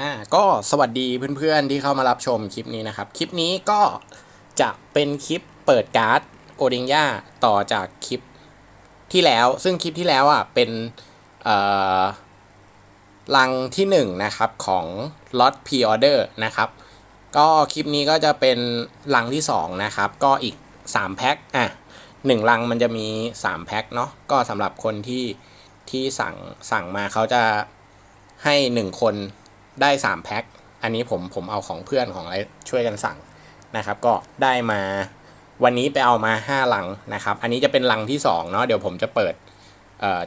อ่าก็สวัสดีเพื่อนๆที่เข้ามารับชมคลิปนี้นะครับ คลิปนี้ก็จะเป็นคลิปเปิดการ์ดโอเดงย่าต่อจากคลิปที่แล้ว ซึ่งคลิปที่แล้วอะเป็นเอ่อลังที่1นงนะครับของล็อตพ r ออเดอร์นะครับ ก็คลิปนี้ก็จะเป็นลังที่2นะครับก็อีก 3 แพ็คอะหนึ่งลังมันจะมี 3 แพ็คเนาะก็สำหรับคนที่ที่สั่งสั่งมาเขาจะให้ 1 คน ได้3แพ็คอันนี้ผมผมเอาของเพื่อนของอะไรช่วยกันสั่งนะครับ ก็ได้มาวันนี้ไปเอามา 5 ลังนะครับ อันนี้จะเป็นลังที่2เนาะเดี๋ยวผมจะเปิด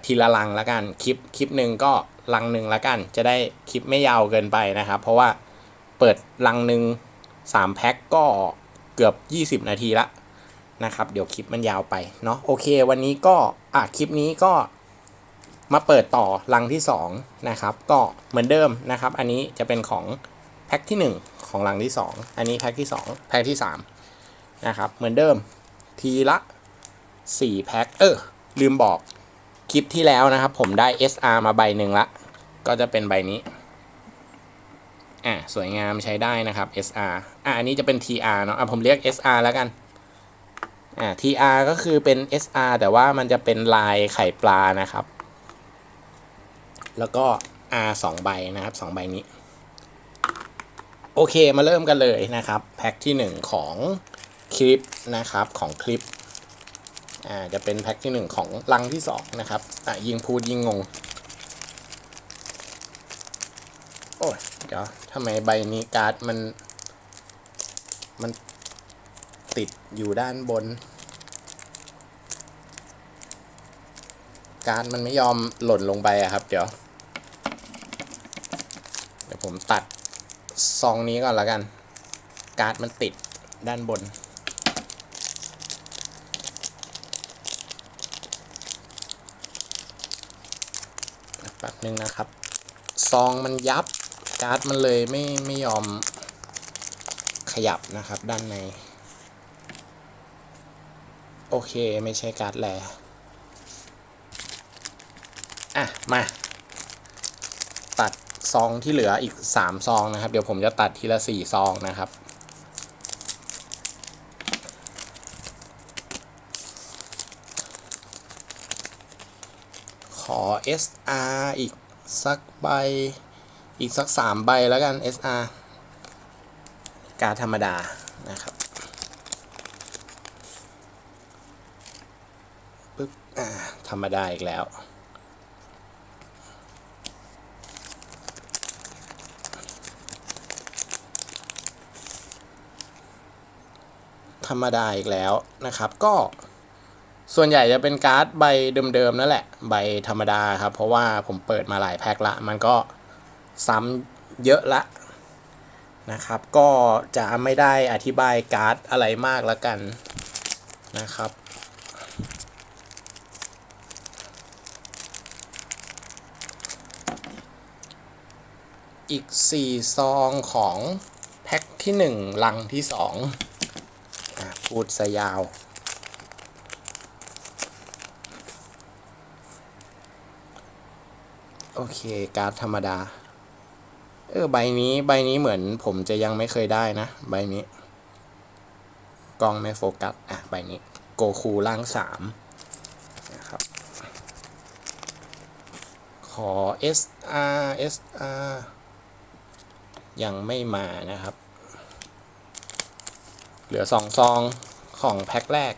ทีละลังละกันคลิปคลิปหนึ่งก็ลังหนึ่งละกัน จะได้คลิปไม่ยาวเกินไปนะครับ เพราะว่าเปิดลังหนึ่ง3แพ็คก็เกือบ 20 นาทีละนะครับ เดี๋ยวคลิปมันยาวไปเนาะโอเค วันนี้ก็อะคลิปนี้ก็ มาเปิดต่อลังที่2นะครับก็เหมือนเดิมนะครับ อันนี้จะเป็นของแพ็คที่ 1 ของลังที่ 2 อันนี้แพ็คที่ 2 แพ็คที่3นะครับเหมือนเดิมทีละ 4 แพ็คเออลืมบอกคลิปที่แล้วนะครับ ผมได้ SR มาใบหนึ่งละ ก็จะเป็นใบนี้อะสวยงามใช้ได้นะครับ SR อะอันนี้จะเป็น TR เนาะอะผมเรียก SR แล้วกันอ่า TR ก็คือเป็น SR แต่ว่ามันจะเป็นลายไข่ปลานะครับ แล้วก็ R 2ใบนะครับ2ใบนี้ โอเคมาเริ่มกันเลยนะครับ แพ็คที่ 1 ของคลิปนะครับของคลิปอ่าจะเป็นแพ็คที่ 1 ของลังที่ 2 นะครับอะยิงพูดยิงงง โอ้ยเดี๋ยวทำไมใบนี้การ์ดมัน มันติดอยู่ด้านบน การ์ดมันไม่ยอมหล่นลงไปอะครับ เดี๋ยว ผมตัดซองนี้ก่อนแล้วกัน การ์ดมันติดด้านบน แป๊บนึงนะครับ ซองมันยับ การ์ดมันเลยไม่ไม่ยอมขยับนะครับด้านใน โอเคไม่ใช่การ์ดแลอะ มา ซองที่เหลืออีก 3 ซองนะครับ เดี๋ยวผมจะตัดทีละ 4 ซองนะครับขอ SR อีกสักใบ อีกสัก 3 ใบแล้วกัน SR การธรรมดานะครับปึ๊บอ่าธรรมดาอีกแล้ว ธรรมดาอีกแล้วนะครับ ก็ส่วนใหญ่จะเป็นการ์ดใบเดิมๆนั่นแหละ ใบธรรมดาครับ เพราะว่าผมเปิดมาหลายแพ็คละ มันก็ซ้ำเยอะละนะครับ ก็จะไม่ได้อธิบายการ์ดอะไรมากละกันนะครับ อีก 4 ซองของแพ็คที่ 1 ลังที่2อะ พูดซะยาว โอเค การ์ดธรรมดา เออ ใบนี้ใบนี้เหมือนผมจะยังไม่เคยได้นะ ใบนี้กล้องไม่โฟกัส อะ ใบนี้ โกคูล่างสามนะครับ ขอ SR SR ยังไม่มานะครับ เหลือสองซองของแพ็คแรก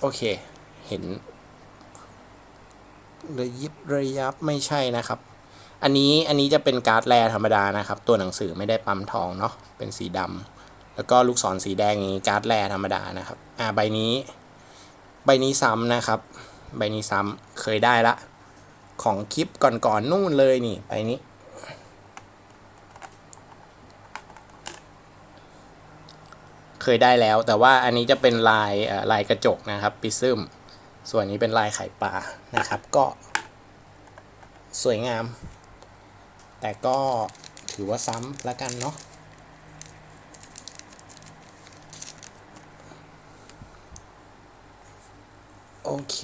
โอเค เห็นระยิบระยับไม่ใช่นะครับ อันนี้อันนี้จะเป็นการ์ดแรธรรมดานะครับ ตัวหนังสือไม่ได้ปั๊มทองเนาะเป็นสีดำแล้วก็ลูกศรสีแดงนี้การ์ดแรธรรมดานะครับอ่าใบนี้ ใบนี้ซ้ำนะครับ ใบนี้ซ้ำเคยได้ละ ของคลิปก่อนๆนนู่นเลยนี่ใบนี้ เคยได้แล้ว แต่ว่าอันนี้จะเป็นลายลายกระจกนะครับปิซึมส่วนนี้เป็นลายไข่ปลานะครับ ก็ สวยงาม แต่ก็ถือว่าซ้ำแล้วกันเนาะโอเค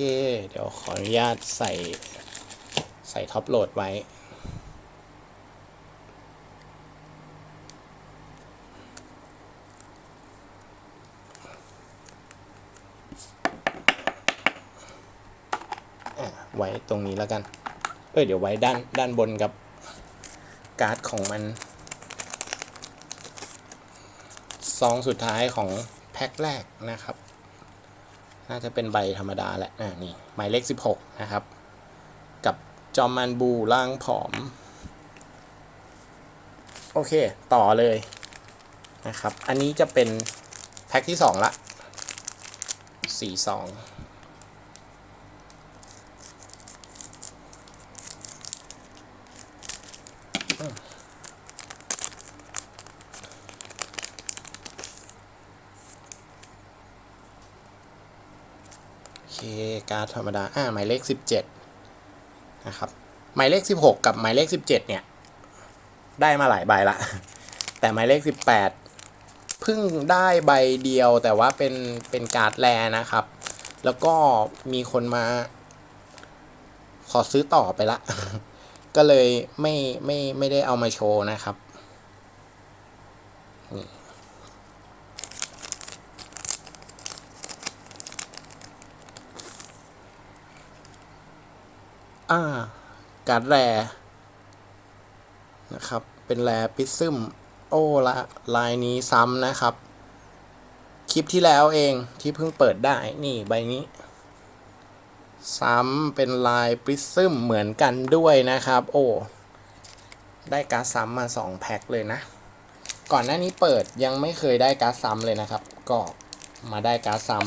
เดี๋ยวขออนุญาตใส่ใส่ท็อปโหลดไว้ ไว้ตรงนี้แล้วกัน เอ้ยเดี๋ยวไว้ด้านด้านบนกับการ์ดของมัน ซองสุดท้ายของแพ็คแรกนะครับ น่าจะเป็นใบธรรมดาแหละนี่หมายเลข 16 นะครับ กับจอมมันบูล่างผอม โอเค ต่อเลยนะครับ อันนี้จะเป็นแพ็คที่ 2 ละ 4 2 การ์ดธรรมดา อ่า หมายเลข 17 นะครับ หมายเลข 16 กับหมายเลข 17 เนี่ย ได้มาหลายใบละ แต่หมายเลข 18 เพิ่งได้ใบเดียวแต่ว่าเป็น เป็นการ์ดแลนะครับ แล้วก็มีคนมา ขอซื้อต่อไปละ ก็เลยไม่ ไม่ ไม่ได้เอามาโชว์นะครับ อ่าการ์ดแรนะครับ เป็นแรปิซึมโอ้ละลายนี้ซ้ำนะครับ คลิปที่แล้วเองที่เพิ่งเปิดได้นี่ใบนี้ ซ้ำเป็นลายปริซึมเหมือนกันด้วยนะครับ โอ้ได้การ์ดซ้ำมา 2 แพ็คเลยนะ ก่อนหน้านี้เปิดยังไม่เคยได้การ์ดซ้ำเลยนะครับ ก็มาได้การ์ดซ้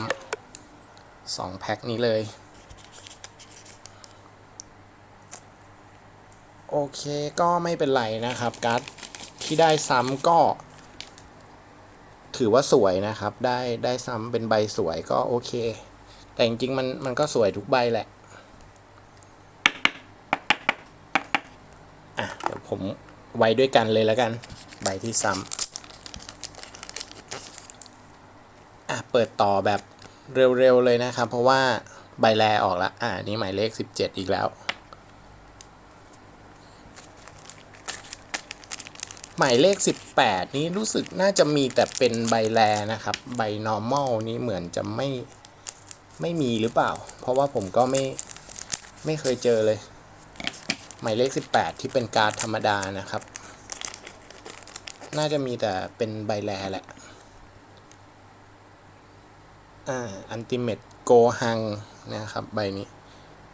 ำสองแพ็คนี้เลย โอเคก็ไม่เป็นไรนะครับการ์ดที่ได้ซ้ำก็ ถือว่าสวยนะครับ ได้ได้ซ้ำเป็นใบสวยก็โอเค แต่จริงๆมันมันก็สวยทุกใบแหละอะเดี๋ยวผมไว้ด้วยกันเลยแล้วกัน ใบที่ซ้ำอะเปิดต่อแบบเร็วๆเลยนะครับ เพราะว่าใบแลออกแล้วอะนี่หมายเลข 17 อีกแล้ว หมายเลข 18 นี้รู้สึกน่าจะมีแต่เป็นใบแลนะครับ ใบ normal นี้เหมือนจะไม่ไม่มีหรือเปล่า เพราะว่าผมก็ไม่ไม่เคยเจอเลย หมายเลข 18 ที่เป็นการ์ดธรรมดานะครับ น่าจะมีแต่เป็นใบแลแหละ อ่าอันติเมตโกฮังนะครับ ใบนี้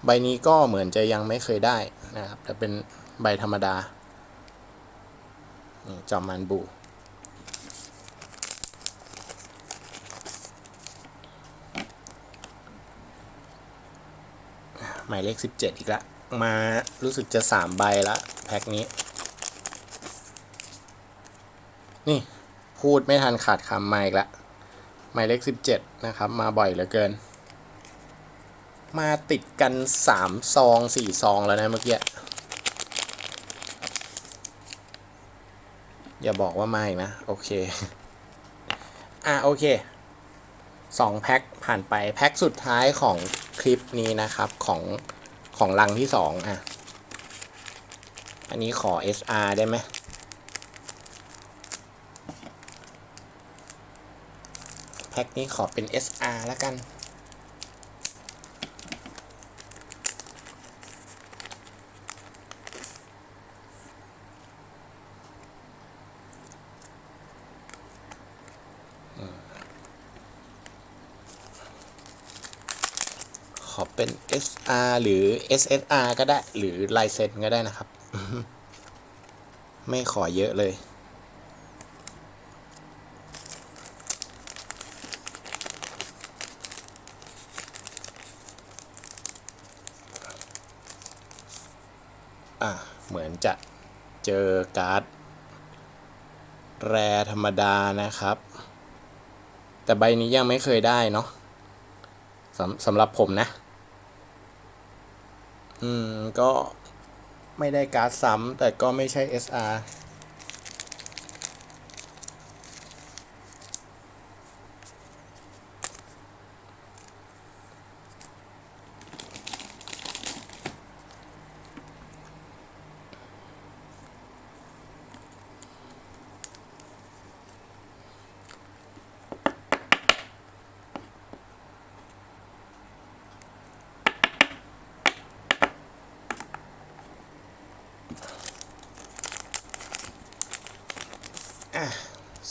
ใบนี้ก็เหมือนจะยังไม่เคยได้นะครับ แต่เป็นใบธรรมดา นี่จอมมันบูหมายเลข 17 อีกละ มารู้สึกจะ 3 ใบละ แพ็คนี้ นี่ พูดไม่ทันขาดคำมาอีกละ หมายเลข 17 นะครับ มาบ่อยเหลือเกิน มาติดกัน 3 ซอง 4 ซองแล้วนะเมื่อกี้ อย่าบอกว่าไม่นะ โอเค อะโอเคสองแพ็คผ่านไปแพ็คสุดท้ายของคลิปนี้นะครับของของลังที่สองอะ อันนี้ขอ SR ได้ไหมแพ็คนี้ขอเป็น SR แล้วกัน ขอเป็น SR หรือ SSR ก็ได้ หรือลายเซ็นก็ได้นะครับ ไม่ขอเยอะเลย อะ เหมือนจะเจอการ์ด แรธรรมดานะครับ แต่ใบนี้ยังไม่เคยได้เนาะสำสำหรับผมนะ อืม ก็ไม่ได้การ์ดซ้ำแต่ก็ไม่ใช่ SR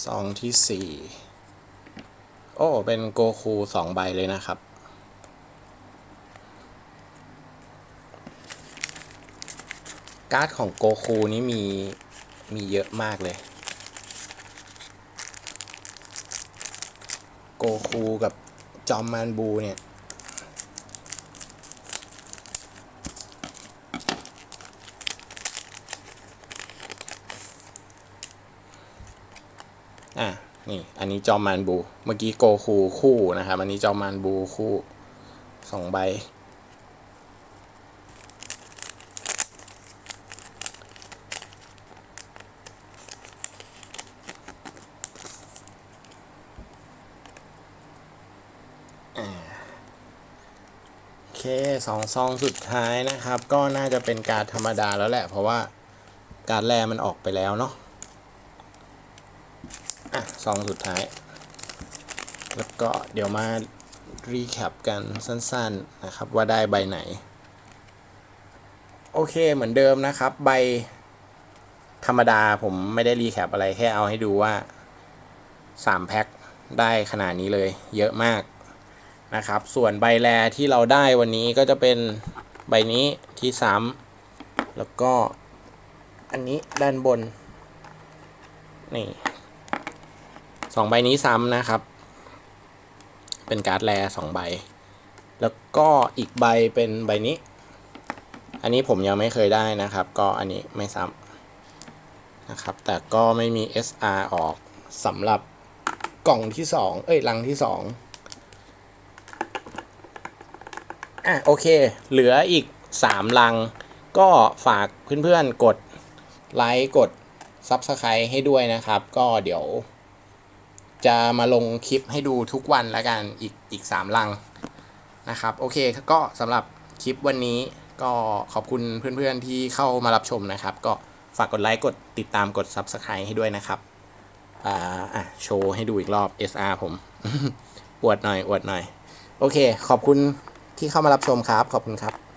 ซองที่สี่โอ้ เป็นโกคูสองใบเลยนะครับ การ์ดของโกคูนี้มี มีเยอะมากเลย โกคูกับจอมมานบูเนี่ย อะนี่อันนี้จอมานบู เมื่อกี้โกคูคู่นะครับ อันนี้จอมานบูคู่สองใบ โอเคสองซองสุดท้ายนะครับ ก็น่าจะเป็นการธรรมดาแล้วแหละ เพราะว่าการแรมันออกไปแล้วเนาะ อะซองสุดท้าย แล้วก็เดี๋ยวมารีแคปกันสั้นๆนะครับว่าได้ใบไหน โอเคเหมือนเดิมนะครับ ใบธรรมดาผมไม่ได้รีแคปอะไรแค่เอาให้ดูว่า 3 แพ็คได้ขนาดนี้เลย เยอะมากนะครับ ส่วนใบแรที่เราได้วันนี้ก็จะเป็นใบนี้ที่ซ้ำแล้วก็อันนี้ด้านบน นี่ สองใบนี้ซ้ำนะครับ เป็นการ์ดแรสองใบ แล้วก็อีกใบเป็นใบนี้ อันนี้ผมยังไม่เคยได้นะครับ ก็อันนี้ไม่ซ้ำนะครับ แต่ก็ไม่มี SR ออกสำหรับกล่องที่2เอ้ยลังที่2อะโอเค เหลืออีก3ลัง ก็ฝากเพื่อนๆกดไลค์กด Subscribe ให้ด้วยนะครับ ก็เดี๋ยว จะมาลงคลิปให้ดูทุกวันแล้วกันอีกอีก3ลังนะครับ โอเคก็สำหรับคลิปวันนี้ก็ขอบคุณเพื่อนๆที่เข้ามารับชมนะครับ ก็ฝากกดไลค์กดติดตามกด Subscribe ให้ด้วยนะครับอ่าอะโชว์ให้ดูอีกรอบ SR ผม อวดหน่อยอวดหน่อย โอเค ขอบคุณที่เข้ามารับชมครับ ขอบคุณครับ